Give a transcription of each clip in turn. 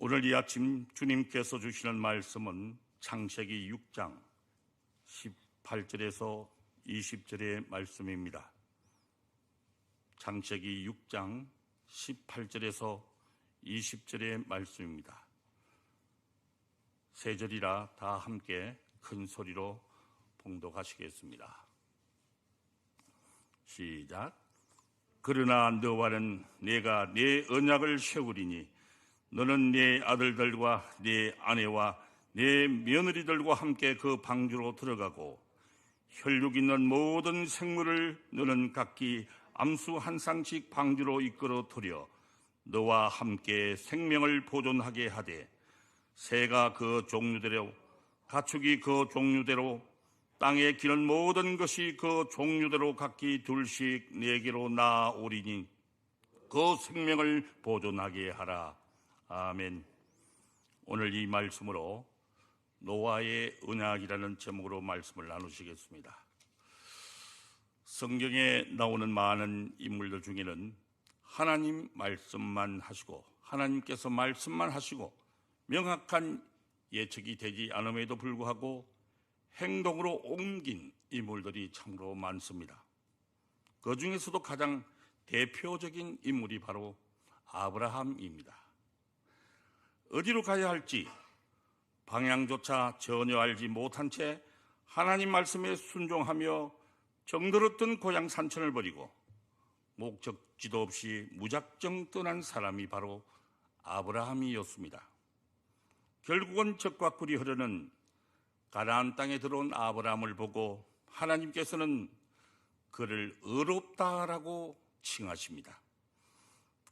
오늘 이 아침 주님께서 주시는 말씀은 창세기 6장 18절에서 20절의 말씀입니다. 창세기 6장 18절에서 20절의 말씀입니다. 세 절이라 다 함께 큰 소리로 봉독하시겠습니다. 시작. 그러나 너와는 내가 내 언약을 세우리니 너는 네 아들들과 네 아내와 네 며느리들과 함께 그 방주로 들어가고 혈육 있는 모든 생물을 너는 각기 암수 한 쌍씩 방주로 이끌어 들여 너와 함께 생명을 보존하게 하되 새가 그 종류대로 가축이 그 종류대로 땅에 기는 모든 것이 그 종류대로 각기 둘씩 네개로 나아오리니 그 생명을 보존하게 하라. 아멘. 오늘 이 말씀으로 노아의 언약이라는 제목으로 말씀을 나누시겠습니다. 성경에 나오는 많은 인물들 중에는 하나님 말씀만 하시고 하나님께서 말씀만 하시고 명확한 예측이 되지 않음에도 불구하고 행동으로 옮긴 인물들이 참으로 많습니다. 그 중에서도 가장 대표적인 인물이 바로 아브라함입니다. 어디로 가야 할지 방향조차 전혀 알지 못한 채 하나님 말씀에 순종하며 정들었던 고향 산천을 버리고 목적지도 없이 무작정 떠난 사람이 바로 아브라함이었습니다. 결국은 적과 꿀이 흐르는 가나안 땅에 들어온 아브라함을 보고 하나님께서는 그를 의롭다라고 칭하십니다.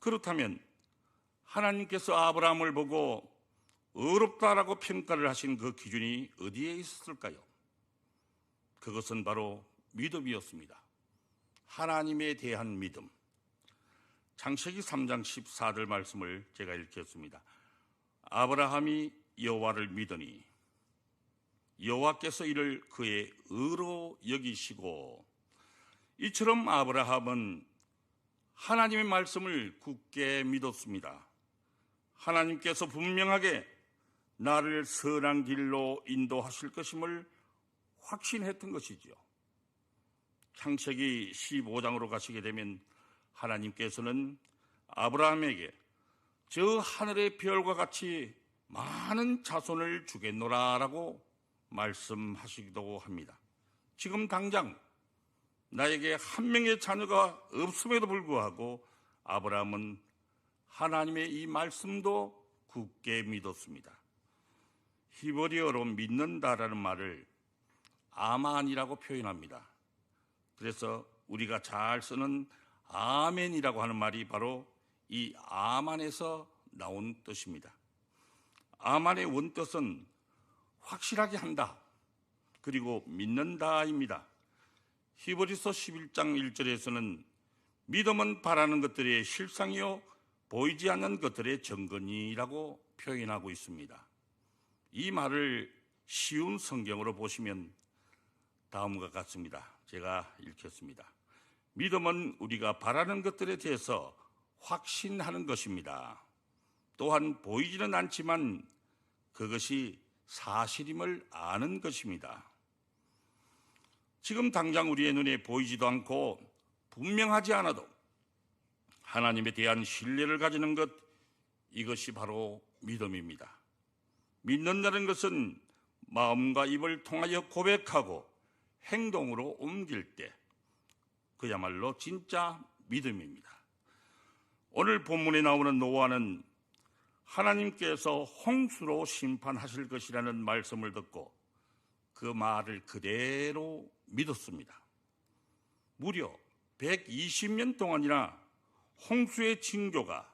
그렇다면 하나님께서 아브라함을 보고 의롭다라고 평가를 하신 그 기준이 어디에 있었을까요? 그것은 바로 믿음이었습니다. 하나님에 대한 믿음. 창세기 3장 14절 말씀을 제가 읽겠습니다. 아브라함이 여호와를 믿으니 여호와께서 이를 그의 의로 여기시고 이처럼 아브라함은 하나님의 말씀을 굳게 믿었습니다. 하나님께서 분명하게 나를 선한 길로 인도하실 것임을 확신했던 것이지요. 창세기 15장으로 가시게 되면 하나님께서는 아브라함에게 저 하늘의 별과 같이 많은 자손을 주겠노라라고 말씀하시기도 합니다. 지금 당장 나에게 한 명의 자녀가 없음에도 불구하고 아브라함은 하나님의 이 말씀도 굳게 믿었습니다. 히브리어로 믿는다라는 말을 아만이라고 표현합니다. 그래서 우리가 잘 쓰는 아멘이라고 하는 말이 바로 이 아만에서 나온 뜻입니다. 아만의 원뜻은 확실하게 한다. 그리고 믿는다입니다. 히브리서 11장 1절에서는 믿음은 바라는 것들의 실상이요 보이지 않는 것들의 정근이라고 표현하고 있습니다. 이 말을 쉬운 성경으로 보시면 다음과 같습니다. 제가 읽겠습니다. 믿음은 우리가 바라는 것들에 대해서 확신하는 것입니다. 또한 보이지는 않지만 그것이 사실임을 아는 것입니다. 지금 당장 우리의 눈에 보이지도 않고 분명하지 않아도 하나님에 대한 신뢰를 가지는 것, 이것이 바로 믿음입니다. 믿는다는 것은 마음과 입을 통하여 고백하고 행동으로 옮길 때, 그야말로 진짜 믿음입니다. 오늘 본문에 나오는 노아는 하나님께서 홍수로 심판하실 것이라는 말씀을 듣고 그 말을 그대로 믿었습니다. 무려 120년 동안이나 홍수의 징조가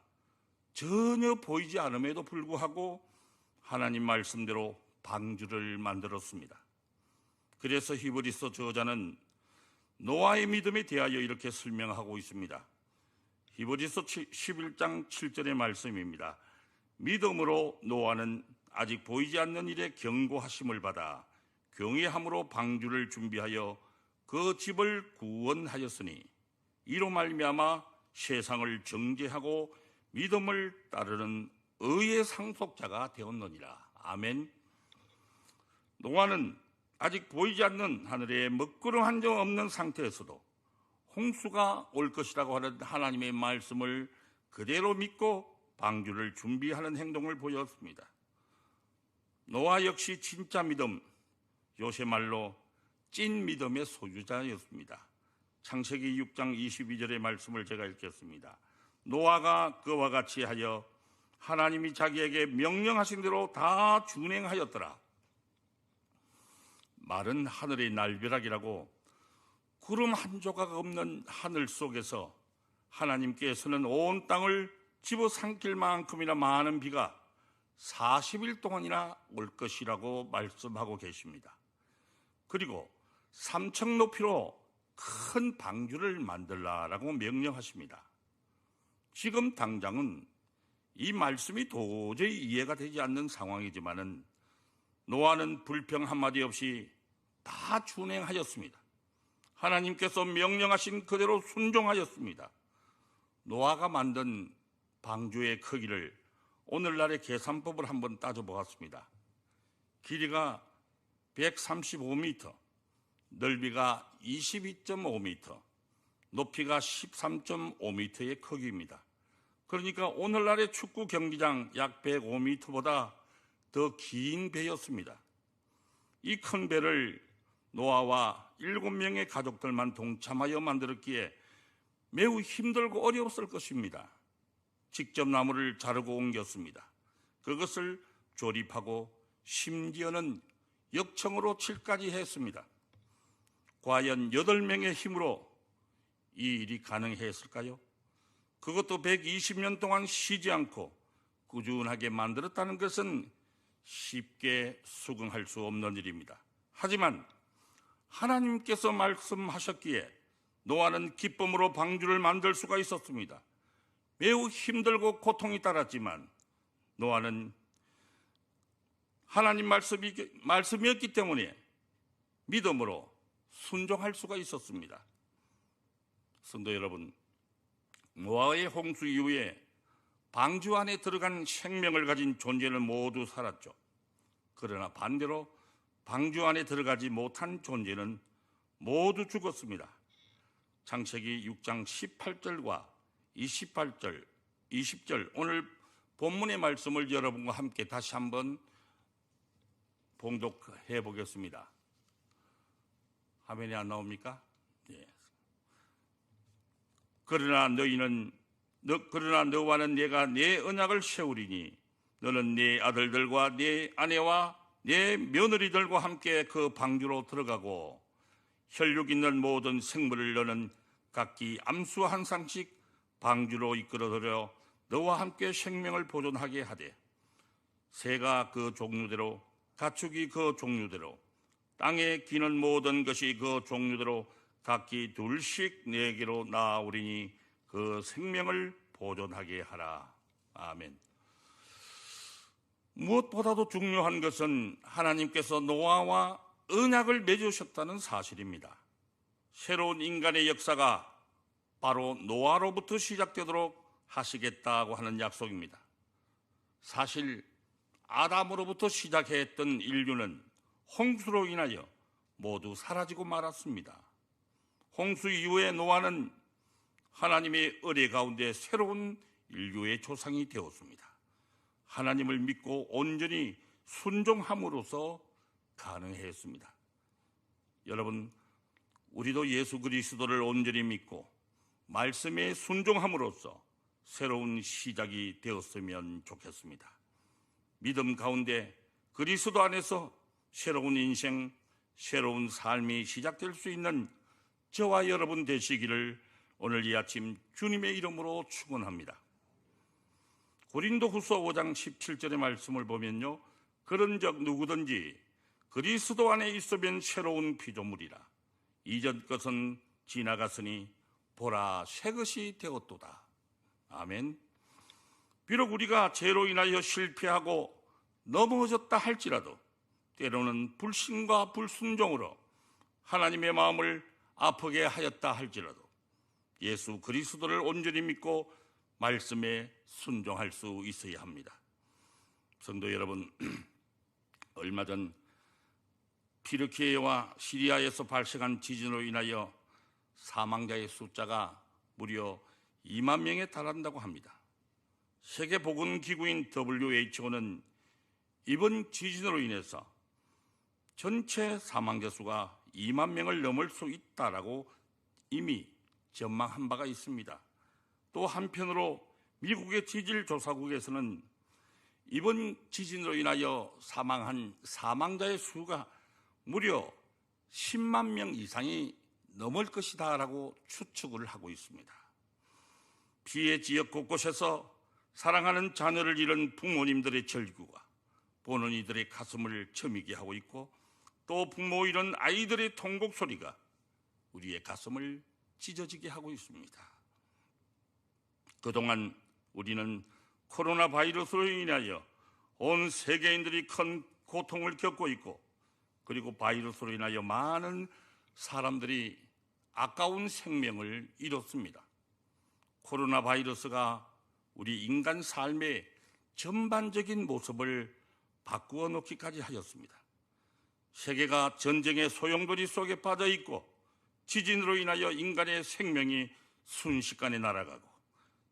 전혀 보이지 않음에도 불구하고 하나님 말씀대로 방주를 만들었습니다. 그래서 히브리서 저자는 노아의 믿음에 대하여 이렇게 설명하고 있습니다. 히브리서 11장 7절의 말씀입니다. 믿음으로 노아는 아직 보이지 않는 일에 경고하심을 받아 경외함으로 방주를 준비하여 그 집을 구원하였으니 이로 말미암아 세상을 정죄하고 믿음을 따르는 의의 상속자가 되었느니라. 아멘. 노아는 아직 보이지 않는 하늘에 먹구름 한 점 없는 상태에서도 홍수가 올 것이라고 하는 하나님의 말씀을 그대로 믿고 방주를 준비하는 행동을 보였습니다. 노아 역시 진짜 믿음, 요새 말로 찐 믿음의 소유자였습니다. 창세기 6장 22절의 말씀을 제가 읽겠습니다. 노아가 그와 같이 하여 하나님이 자기에게 명령하신 대로 다 준행하였더라. 마른 하늘의 날벼락이라고 구름 한 조각 없는 하늘 속에서 하나님께서는 온 땅을 집어삼킬 만큼이나 많은 비가 40일 동안이나 올 것이라고 말씀하고 계십니다. 그리고 삼층 높이로 큰 방주를 만들라라고 명령하십니다. 지금 당장은 이 말씀이 도저히 이해가 되지 않는 상황이지만은 노아는 불평 한마디 없이 다 준행하였습니다. 하나님께서 명령하신 그대로 순종하였습니다. 노아가 만든 방주의 크기를 오늘날의 계산법을 한번 따져보았습니다. 길이가 135m, 넓이가 22.5m, 높이가 13.5m의 크기입니다. 그러니까 오늘날의 축구 경기장 약 105m보다 더 긴 배였습니다. 이 큰 배를 노아와 일곱 명의 가족들만 동참하여 만들었기에 매우 힘들고 어려웠을 것입니다. 직접 나무를 자르고 옮겼습니다. 그것을 조립하고 심지어는 역청으로 칠까지 했습니다. 과연 여덟 명의 힘으로 이 일이 가능했을까요? 그것도 120년 동안 쉬지 않고 꾸준하게 만들었다는 것은 쉽게 수긍할 수 없는 일입니다. 하지만 하나님께서 말씀하셨기에 노아는 기쁨으로 방주를 만들 수가 있었습니다. 매우 힘들고 고통이 따랐지만 노아는 하나님 말씀이, 말씀이었기 때문에 믿음으로 순종할 수가 있었습니다. 성도 여러분, 노아의 홍수 이후에 방주 안에 들어간 생명을 가진 존재는 모두 살았죠. 그러나 반대로 방주 안에 들어가지 못한 존재는 모두 죽었습니다. 창세기 6장 18절과 28절, 20절 오늘 본문의 말씀을 여러분과 함께 다시 한번 봉독해 보겠습니다. 화면이 안 나옵니까? 예. 그러나 너희는 너, 그러나 너와는 내가 내 언약을 세우리니 너는 네 아들들과 네 아내와 네 며느리들과 함께 그 방주로 들어가고 혈육 있는 모든 생물을 너는 각기 암수 한 상씩 방주로 이끌어들여 너와 함께 생명을 보존하게 하되 새가 그 종류대로 가축이 그 종류대로 땅에 기는 모든 것이 그 종류대로 각기 둘씩 내게로 나아오리니 그 생명을 보존하게 하라. 아멘. 무엇보다도 중요한 것은 하나님께서 노아와 언약을 맺으셨다는 사실입니다. 새로운 인간의 역사가 바로 노아로부터 시작되도록 하시겠다고 하는 약속입니다. 사실 아담으로부터 시작했던 인류는 홍수로 인하여 모두 사라지고 말았습니다. 홍수 이후에 노아는 하나님의 의뢰 가운데 새로운 인류의 조상이 되었습니다. 하나님을 믿고 온전히 순종함으로써 가능했습니다. 여러분, 우리도 예수 그리스도를 온전히 믿고 말씀에 순종함으로써 새로운 시작이 되었으면 좋겠습니다. 믿음 가운데 그리스도 안에서 새로운 인생, 새로운 삶이 시작될 수 있는 저와 여러분 되시기를 오늘 이 아침 주님의 이름으로 축원합니다. 고린도 후서 5장 17절의 말씀을 보면요. 그런 적 누구든지 그리스도 안에 있으면 새로운 피조물이라. 이전 것은 지나갔으니 보라 새 것이 되었도다. 아멘. 비록 우리가 죄로 인하여 실패하고 넘어졌다 할지라도 때로는 불신과 불순종으로 하나님의 마음을 아프게 하였다 할지라도 예수 그리스도를 온전히 믿고 말씀에 순종할 수 있어야 합니다. 성도 여러분, 얼마 전 피르키예와 시리아에서 발생한 지진으로 인하여 사망자의 숫자가 무려 2만 명에 달한다고 합니다. 세계보건기구인 WHO는 이번 지진으로 인해서 전체 사망자 수가 2만 명을 넘을 수 있다라고 이미 전망한 바가 있습니다. 또 한편으로 미국의 지질 조사국에서는 이번 지진으로 인하여 사망한 사망자의 수가 무려 10만 명 이상이 넘을 것이다라고 추측을 하고 있습니다. 피해 지역 곳곳에서 사랑하는 자녀를 잃은 부모님들의 절규가 보는 이들의 가슴을 저미게 하고 있고 또 부모 잃은 아이들의 통곡 소리가 우리의 가슴을 찢어지게 하고 있습니다. 그동안 우리는 코로나 바이러스로 인하여 온 세계인들이 큰 고통을 겪고 있고 그리고 바이러스로 인하여 많은 사람들이 아까운 생명을 잃었습니다. 코로나 바이러스가 우리 인간 삶의 전반적인 모습을 바꾸어 놓기까지 하였습니다. 세계가 전쟁의 소용돌이 속에 빠져 있고 지진으로 인하여 인간의 생명이 순식간에 날아가고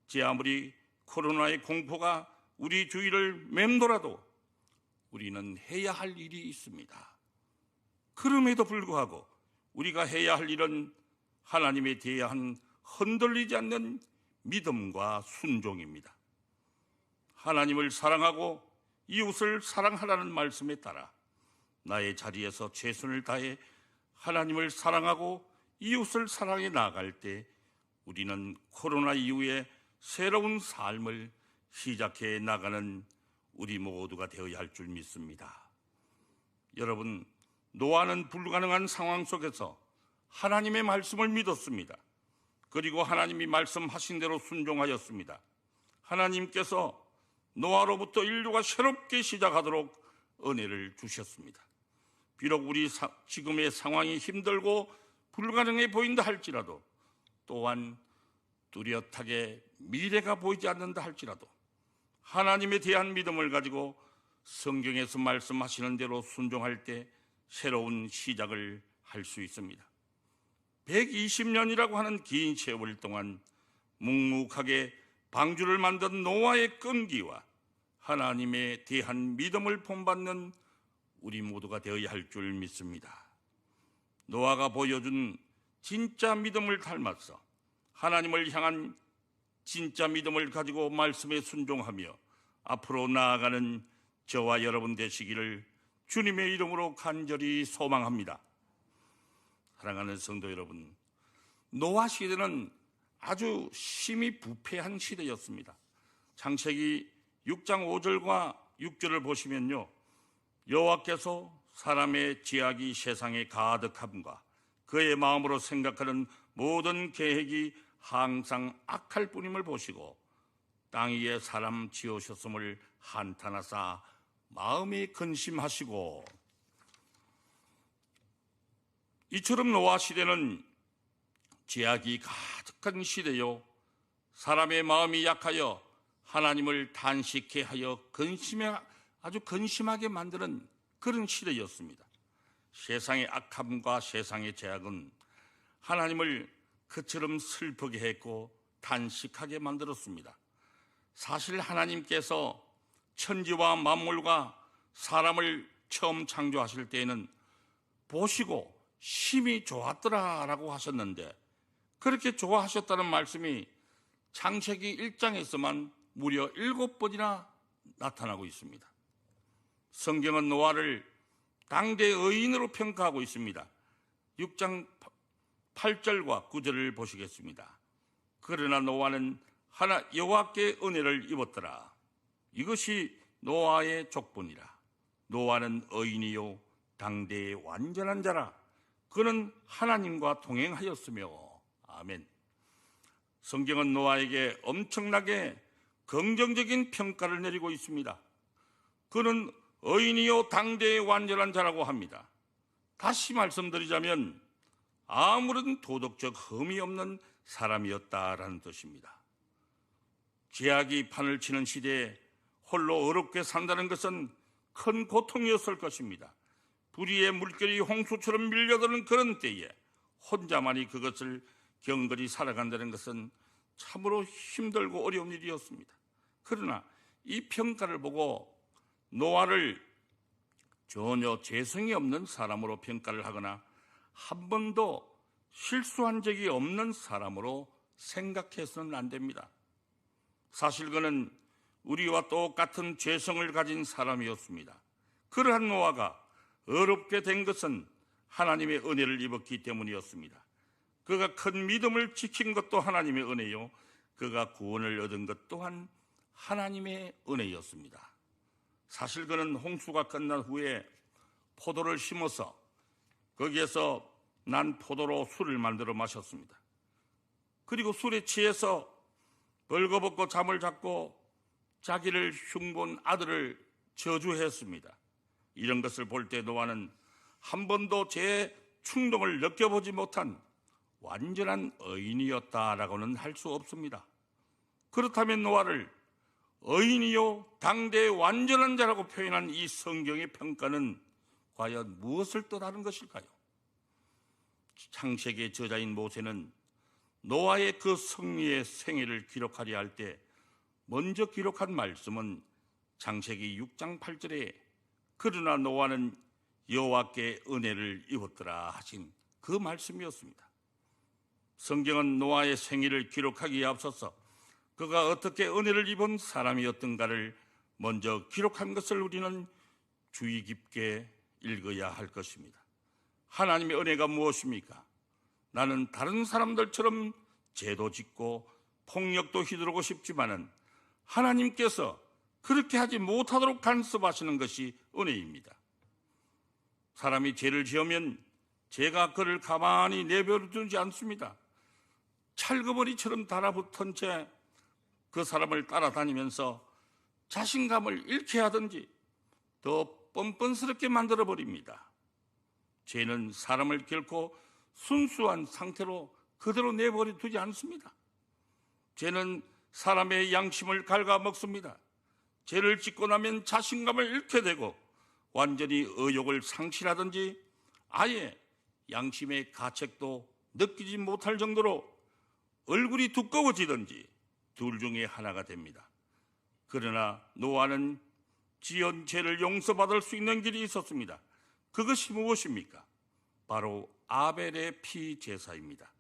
제 아무리 코로나의 공포가 우리 주위를 맴돌아도 우리는 해야 할 일이 있습니다. 그럼에도 불구하고 우리가 해야 할 일은 하나님에 대한 흔들리지 않는 믿음과 순종입니다. 하나님을 사랑하고 이웃을 사랑하라는 말씀에 따라 나의 자리에서 최선을 다해 하나님을 사랑하고 이웃을 사랑해 나갈 때 우리는 코로나 이후에 새로운 삶을 시작해 나가는 우리 모두가 되어야 할 줄 믿습니다. 여러분, 노아는 불가능한 상황 속에서 하나님의 말씀을 믿었습니다. 그리고 하나님이 말씀하신 대로 순종하였습니다. 하나님께서 노아로부터 인류가 새롭게 시작하도록 은혜를 주셨습니다. 비록 우리 사- 지금의 상황이 힘들고 불가능해 보인다 할지라도 또한 뚜렷하게 미래가 보이지 않는다 할지라도 하나님에 대한 믿음을 가지고 성경에서 말씀하시는 대로 순종할 때 새로운 시작을 할 수 있습니다. 120년이라고 하는 긴 세월 동안 묵묵하게 방주를 만든 노아의 끈기와 하나님에 대한 믿음을 본받는 우리 모두가 되어야 할 줄 믿습니다. 노아가 보여준 진짜 믿음을 닮아서 하나님을 향한 진짜 믿음을 가지고 말씀에 순종하며 앞으로 나아가는 저와 여러분 되시기를 주님의 이름으로 간절히 소망합니다. 사랑하는 성도 여러분, 노아 시대는 아주 심히 부패한 시대였습니다. 창세기 6장 5절과 6절을 보시면요. 여호와께서 사람의 지악이 세상에 가득함과 그의 마음으로 생각하는 모든 계획이 항상 악할 뿐임을 보시고 땅 위에 사람 지으셨음을 한탄하사 마음이 근심하시고 이처럼 노아 시대는 제약이 가득한 시대요. 사람의 마음이 약하여 하나님을 단식해 하여 근심해 아주 근심하게 만드는 그런 시대였습니다. 세상의 악함과 세상의 제약은 하나님을 그처럼 슬프게 했고 단식하게 만들었습니다. 사실 하나님께서 천지와 만물과 사람을 처음 창조하실 때에는 보시고 심히 좋았더라라고 하셨는데 그렇게 좋아하셨다는 말씀이 창세기 1장에서만 무려 일곱 번이나 나타나고 있습니다. 성경은 노아를 당대 의인으로 평가하고 있습니다. 6장 8절과 9절을 보시겠습니다. 그러나 노아는 하나 여호와께 은혜를 입었더라. 이것이 노아의 족본이라. 노아는 의인이요 당대의 완전한 자라. 그는 하나님과 동행하였으며 아멘. 성경은 노아에게 엄청나게 긍정적인 평가를 내리고 있습니다. 그는 의인이요 당대의 완전한 자라고 합니다. 다시 말씀드리자면 아무런 도덕적 흠이 없는 사람이었다라는 뜻입니다. 제약이 판을 치는 시대에 홀로 어렵게 산다는 것은 큰 고통이었을 것입니다. 불의의 물결이 홍수처럼 밀려드는 그런 때에 혼자만이 그것을 경건히 살아간다는 것은 참으로 힘들고 어려운 일이었습니다. 그러나 이 평가를 보고 노아를 전혀 재성이 없는 사람으로 평가를 하거나 한 번도 실수한 적이 없는 사람으로 생각해서는 안 됩니다. 사실 그는 우리와 똑같은 죄성을 가진 사람이었습니다. 그러한 노아가 어렵게 된 것은 하나님의 은혜를 입었기 때문이었습니다. 그가 큰 믿음을 지킨 것도 하나님의 은혜요. 그가 구원을 얻은 것 또한 하나님의 은혜였습니다. 사실 그는 홍수가 끝난 후에 포도를 심어서 거기에서 난 포도로 술을 만들어 마셨습니다. 그리고 술에 취해서 벌거벗고 잠을 잡고 자기를 흉본 아들을 저주했습니다. 이런 것을 볼 때 노아는 한 번도 제 충동을 느껴보지 못한 완전한 의인이었다라고는 할 수 없습니다. 그렇다면 노아를 의인이요 당대의 완전한 자라고 표현한 이 성경의 평가는 과연 무엇을 뜻하는 것일까요? 창세기의 저자인 모세는 노아의 그 승리의 생애를 기록하려 할 때 먼저 기록한 말씀은 창세기 6장 8절에 그러나 노아는 여호와께 은혜를 입었더라 하신 그 말씀이었습니다. 성경은 노아의 생애를 기록하기에 앞서서 그가 어떻게 은혜를 입은 사람이었던가를 먼저 기록한 것을 우리는 주의 깊게 읽어야 할 것입니다. 하나님의 은혜가 무엇입니까? 나는 다른 사람들처럼 죄도 짓고 폭력도 휘두르고 싶지만은 하나님께서 그렇게 하지 못하도록 간섭하시는 것이 은혜입니다. 사람이 죄를 지으면 죄가 그를 가만히 내버려 두지 않습니다. 찰거머리처럼 달아붙은 채 그 사람을 따라다니면서 자신감을 잃게 하든지 더 뻔뻔스럽게 만들어 버립니다. 죄는 사람을 결코 순수한 상태로 그대로 내버려 두지 않습니다. 죄는 사람의 양심을 갉아먹습니다. 죄를 짓고 나면 자신감을 잃게 되고 완전히 의욕을 상실하든지 아예 양심의 가책도 느끼지 못할 정도로 얼굴이 두꺼워지든지 둘 중에 하나가 됩니다. 그러나 노아는 지은 죄를 용서받을 수 있는 길이 있었습니다. 그것이 무엇입니까? 바로 아벨의 피 제사입니다.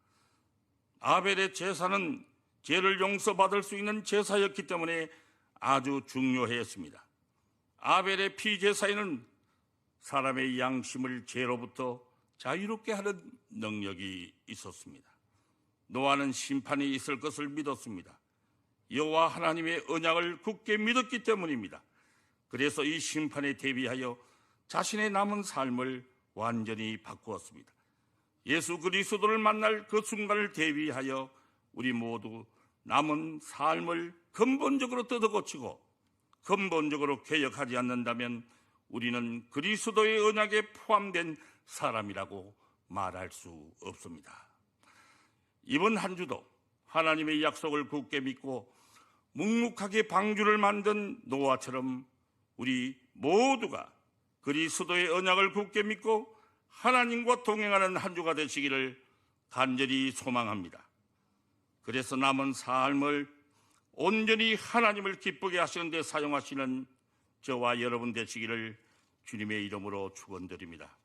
아벨의 제사는 죄를 용서받을 수 있는 제사였기 때문에 아주 중요했습니다. 아벨의 피 제사에는 사람의 양심을 죄로부터 자유롭게 하는 능력이 있었습니다. 노아는 심판이 있을 것을 믿었습니다. 여호와 하나님의 언약을 굳게 믿었기 때문입니다. 그래서 이 심판에 대비하여 자신의 남은 삶을 완전히 바꾸었습니다. 예수 그리스도를 만날 그 순간을 대비하여 우리 모두 남은 삶을 근본적으로 뜯어고치고 근본적으로 개혁하지 않는다면 우리는 그리스도의 언약에 포함된 사람이라고 말할 수 없습니다. 이번 한 주도 하나님의 약속을 굳게 믿고 묵묵하게 방주를 만든 노아처럼 우리 모두가 그리스도의 언약을 굳게 믿고 하나님과 동행하는 한 주가 되시기를 간절히 소망합니다. 그래서 남은 삶을 온전히 하나님을 기쁘게 하시는 데 사용하시는 저와 여러분 되시기를 주님의 이름으로 축원드립니다.